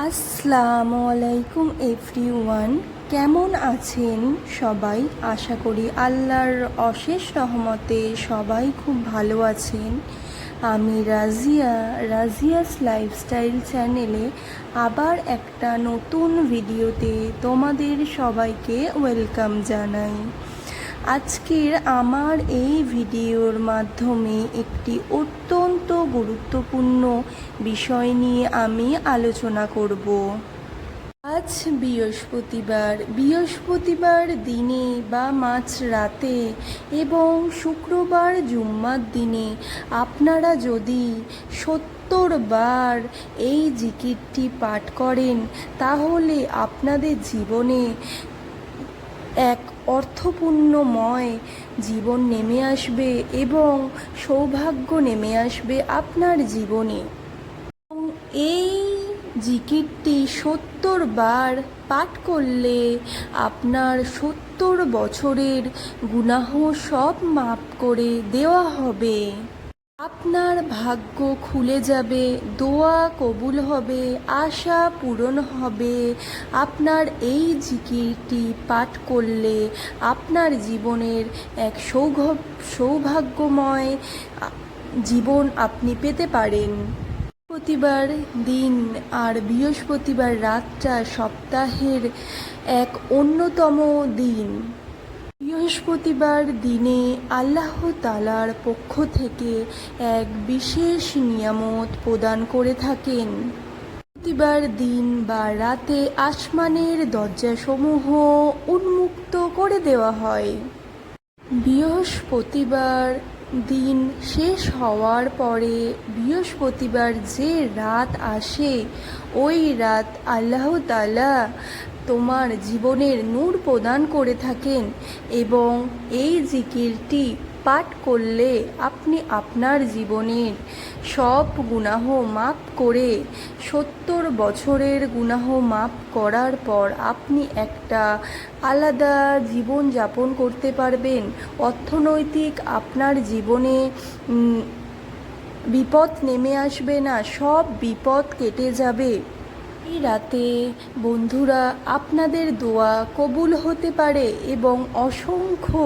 আসসালামু আলাইকুম এভরিওয়ান, কেমন আছেন সবাই? আশা করি আল্লাহর অশেষ রহমতে সবাই খুব ভালো আছেন। আমি রাজিয়া, রাজিয়াস লাইফস্টাইল চ্যানেলে আবার একটা নতুন ভিডিওতে তোমাদের সবাইকে ওয়েলকাম জানাই। আজকের আমার এই ভিডিওর মাধ্যমে একটি অত্যন্ত গুরুত্বপূর্ণ বিষয় নিয়ে আমি আলোচনা করব। আজ বৃহস্পতিবার। বৃহস্পতিবার দিনে বা মাঝ রাতে এবং শুক্রবার জুম্মার দিনে আপনারা যদি সত্তর বার এই জিকিরটি পাঠ করেন, তাহলে আপনাদের জীবনে এক অর্থপূর্ণময়, জীবন নেমে আসবে এবং সৌভাগ্য নেমে আসবে আপনার জীবনে। এই জিকিরটি সত্তর বার পাঠ করলে আপনার সত্তর বছরের গুনাহ সব মাপ করে দেওয়া হবে। আপনার ভাগ্য খুলে যাবে, দোয়া কবুল হবে, আশা পূরণ হবে। আপনার এই জিকিরটি পাঠ করলে আপনার জীবনের এক সৌঘ সৌভাগ্যময় জীবন আপনি পেতে পারেন। বৃহস্পতিবার দিন আর বৃহস্পতিবার রাতটা সপ্তাহের এক অন্যতম দিন। বৃহস্পতিবার দিনে আল্লাহ তালার পক্ষ থেকে এক বিশেষ নিয়ামত প্রদান করে থাকেন। বৃহস্পতিবার দিন বা রাতে আসমানের দরজাসমূহ উন্মুক্ত করে দেওয়া হয়। বৃহস্পতিবার দিন শেষ হওয়ার পরে বৃহস্পতিবার যে রাত আসে, ওই রাত আল্লাহ তালা তোমার জীবনের নূর প্রদান করে থাকেন এবং এই জিকিরটি পাঠ করলে আপনি আপনার জীবনের সব গুনাহ মাপ করে সত্তর বছরের গুনাহ মাপ করার পর আপনি একটা আলাদা জীবন যাপন করতে পারবেন। অর্থনৈতিক আপনার জীবনে বিপদ নেমে আসবে না, সব বিপদ কেটে যাবে। এই রাতে বন্ধুরা, আপনাদের দোয়া কবুল হতে পারে এবং অসংখ্য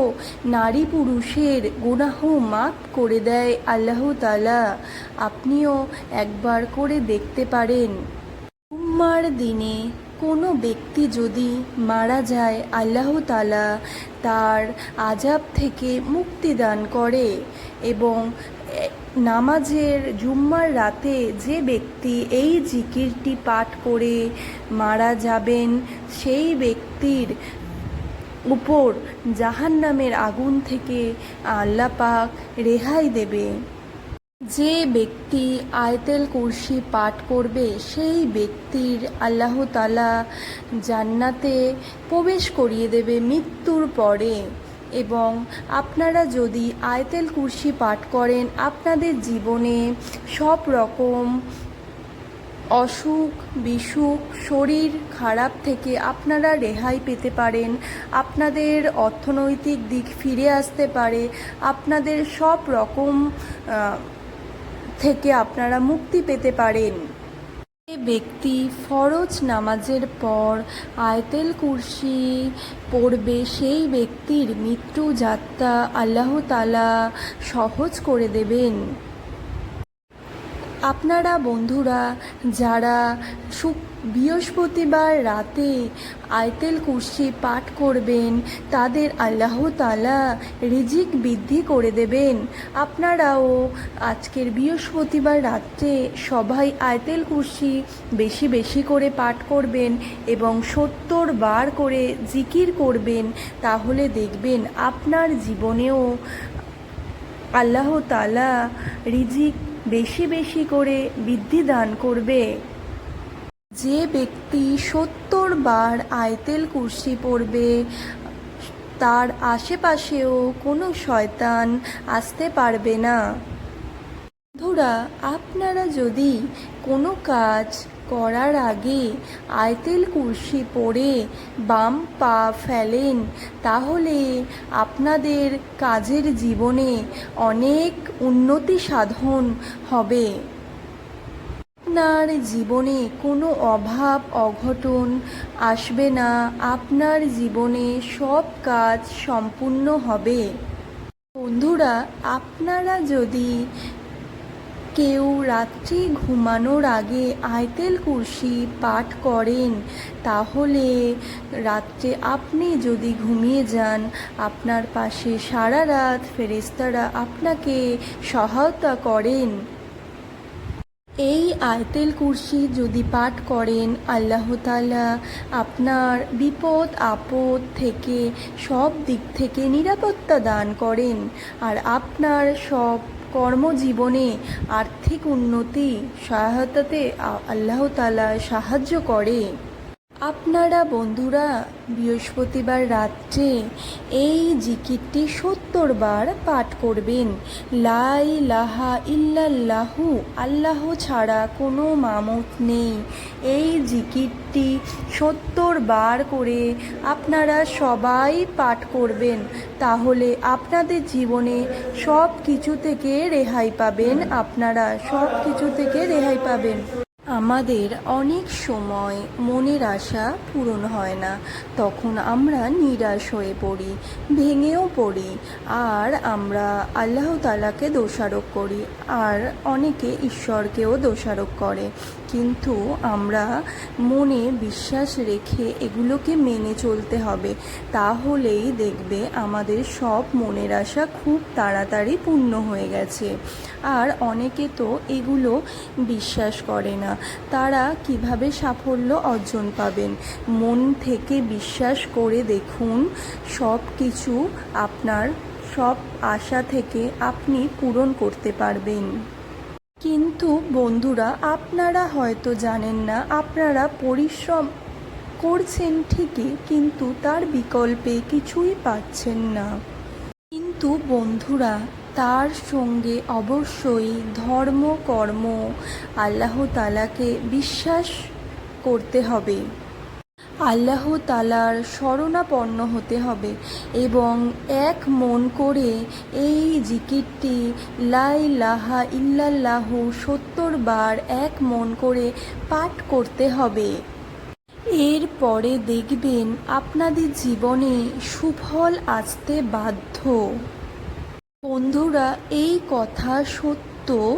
নারী পুরুষের গুনাহ মাফ করে দেয় আল্লাহ তালা আপনিও একবার করে দেখতে পারেন। জুম্মার দিনে কোনো ব্যক্তি যদি মারা যায়, আল্লাহ তালা তার আজাব থেকে মুক্তি দান করে এবং নামাজের জুম্মার রাতে যে ব্যক্তি এই জিকিরটি পাঠ করে মারা যাবেন, সেই ব্যক্তির উপর জাহান্নামের আগুন থেকে আল্লাহ পাক রেহাই দেবে। যে ব্যক্তি আয়তেল কুরসি পাঠ করবে, সেই ব্যক্তির আল্লাহ তালা জান্নাতে প্রবেশ করিয়ে দেবে মৃত্যুর পরে। এবং আপনারা যদি আয়তেল কুরসি পাঠ করেন, আপনাদের জীবনে সব রকম অসুখ, বিসুখ, শরীর খারাপ থেকে আপনারা রেহাই পেতে পারেন। আপনাদের অর্থনৈতিক দিক ফিরে আসতে পারে। আপনাদের সব রকম থেকে আপনারা মুক্তি পেতে পারেন। ব্যক্তি ফরজ নামাজের পর আয়তেল কুরসি পড়বে সেই ব্যক্তির মৃত্যু যাত্রা আল্লাহ তালা সহজ করে দেবেন। আপনারা বন্ধুরা, যারা শুক বৃহস্পতিবার রাতে আয়তেল কুরসি পাঠ করবেন। তাদের আল্লাহ তালা রিজিক বৃদ্ধি করে দেবেন। আপনারাও আজকের বৃহস্পতিবার রাত্রে সবাই আয়তেল কুরসি বেশি বেশি করে পাঠ করবেন এবং সত্তর বার করে জিকির করবেন, তাহলে দেখবেন আপনার জীবনেও আল্লাহ তালা রিজিক বেশি বেশি করে বৃদ্ধি দান করবে। যে ব্যক্তি সত্তর বার আয়তেল কুরসি পড়বে, তার আশেপাশেও কোনো শয়তান আসতে পারবে না। বন্ধুরা, আপনারা যদি কোনো কাজ করার আগে আয়তেল কুরসি পরে বাম পা ফেলেন, তাহলে আপনাদের কাজের জীবনে অনেক উন্নতি সাধন হবে। আপনার জীবনে কোনো অভাব, অঘটন আসবে না। আপনার জীবনে সব কাজ সম্পূর্ণ হবে। বন্ধুরা, আপনারা যদি কেউ রাত্রি ঘুমানোর আগে আয়তেল কুরসি পাঠ করেন, তাহলে রাত্রে আপনি যদি ঘুমিয়ে যান, আপনার পাশে সারা রাত ফেরেস্তারা আপনাকে সহায়তা করেন। এই আয়তেল কুরসি যদি পাঠ করেন, আল্লাহ তালা আপনার বিপদ, আপদ থেকে সব দিক থেকে নিরাপত্তা দান করেন। আর আপনার সব কর্মজীবনে আর্থিক উন্নতি, সহায়তাতে আল্লাহ তালা সাহায্য করে। আপনারা বন্ধুরা, বৃহস্পতিবার রাত্রে এই জিকিরটি সত্তর বার পাঠ করবেন। লাই লাহা ইল্লাল্লাহু, আল্লাহ ছাড়া কোনো মামত নেই। এই জিকিরটি সত্তর বার করে আপনারা সবাই পাঠ করবেন। তাহলে আপনাদের জীবনে সব কিছু থেকে রেহাই পাবেন। আপনারা সব কিছু থেকে রেহাই পাবেন। আমাদের অনেক সময় মনের আশা পূরণ হয় না। তখন আমরা নিরাশ হয়ে পড়ি, ভেঙেও পড়ি, আর আমরা আল্লাহ তালাকে দোষারোপ করি, আর অনেকে ঈশ্বরকেও দোষারোপ করে। কিন্তু আমরা মনে বিশ্বাস রেখে এগুলোকে মেনে চলতে হবে। তাহলেই দেখবে আমাদের সব মনের আশা খুব তাড়াতাড়ি পূর্ণ হয়ে গেছে। আর অনেকে তো এগুলো বিশ্বাস করে না। তারা কীভাবে সাফল্য অর্জন পাবেন? মন থেকে বিশ্বাস করে দেখুন সব কিছু আপনার, সব আশা থেকে আপনি পূরণ করতে পারবেন। কিন্তু বন্ধুরা, আপনারা হয়তো জানেন না, আপনারা পরিশ্রম করছেন ঠিকই, কিন্তু তার বিকল্পে কিছুই পাচ্ছেন না। কিন্তু বন্ধুরা, তার সঙ্গে অবশ্যই ধর্ম, কর্ম, আল্লাহ তালাকে বিশ্বাস করতে হবে। আল্লাহ তালার শরণাপন্ন হতে হবে এবং এক মন করে এই জিকিরটি লাই লাহা ইল্লাল্লাহু সত্তর বার এক মন করে পাঠ করতে হবে। এরপরে দেখবেন আপনাদের জীবনে সুফল আসতে বাধ্য। বন্ধুরা, এই কথা সত্য।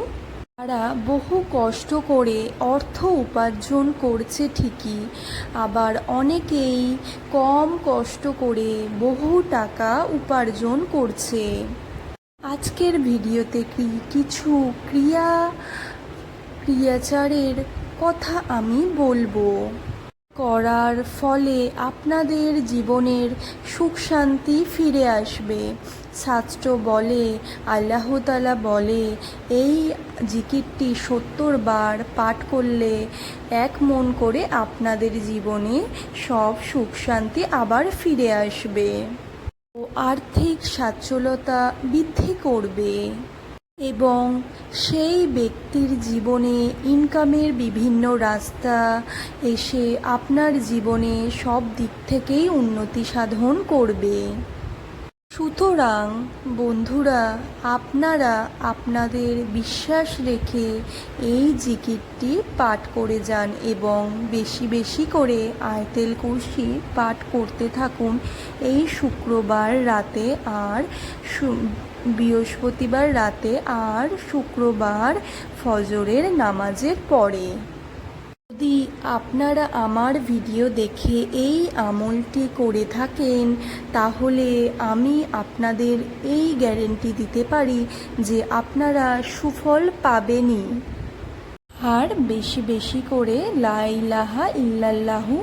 তারা বহু কষ্ট করে অর্থ উপার্জন করছে ঠিকই, আবার অনেকেই কম কষ্ট করে বহু টাকা উপার্জন করছে। আজকের ভিডিওতে কি কিছু ক্রিয়া, ক্রিয়াচারের কথা আমি বলব। করার ফলে আপনাদের জীবনের সুখ শান্তি ফিরে আসবে। শাস্ত্র বলে আল্লাহতালা বলে, এই জিকিরটি সত্তর বার পাঠ করলে এক মন করে আপনাদের জীবনে সব সুখ শান্তি আবার ফিরে আসবে। ও আর্থিক সচ্ছলতা বৃদ্ধি করবে। এবং সেই ব্যক্তির জীবনে ইনকামের বিভিন্ন রাস্তা এসে আপনার জীবনে সব দিক থেকেই উন্নতি সাধন করবে। সুতরাং, বন্ধুরা, আপনারা আপনাদের বিশ্বাস রেখে এই জিকিরটি পাঠ করে যান এবং বেশি বেশি করে আয়তেল কুরসি পাঠ করতে থাকুন এই শুক্রবার রাতে আর বৃহস্পতিবার রাতে আর শুক্রবার ফজরের নামাজের পরে। যদি আপনারা আমার ভিডিও দেখে এই আমলটি করে থাকেন, তাহলে আমি আপনাদের এই গ্যারেন্টি দিতে পারি যে আপনারা সুফল পাবেনই। আর বেশি বেশি করে লাইলাহা ইল্লাল্লাহু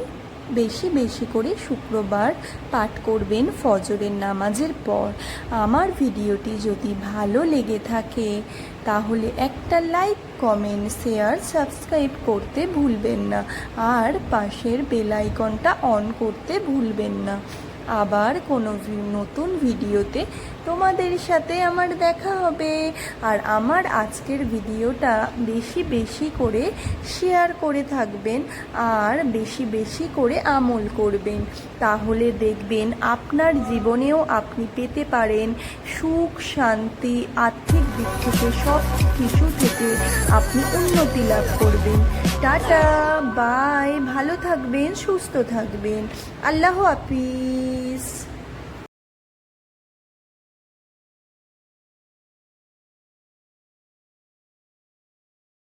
বেশি বেশি করে শুক্রবার পাঠ করবেন ফজরের নামাজের পর। আমার ভিডিওটি যদি ভালো লেগে থাকে, তাহলে একটা লাইক, কমেন্ট, শেয়ার, সাবস্ক্রাইব করতে ভুলবেন না। আর পাশের বেল আইকনটা অন করতে ভুলবেন না। আবার কোনো নতুন ভিডিওতে তোমাদের সাথে আমার দেখা হবে। আর আমার আজকের ভিডিওটা বেশি বেশি করে শেয়ার করে থাকবেন আর বেশি বেশি করে আমল করবেন। তাহলে দেখবেন আপনার জীবনেও আপনি পেতে পারেন সুখ, শান্তি, আর্থিক দিক থেকে সব কিছু থেকে আপনি উন্নতি লাভ করবেন। টাটা, বাই, ভালো থাকবেন, সুস্থ থাকবেন। আল্লাহ হাফিজ। Thaís.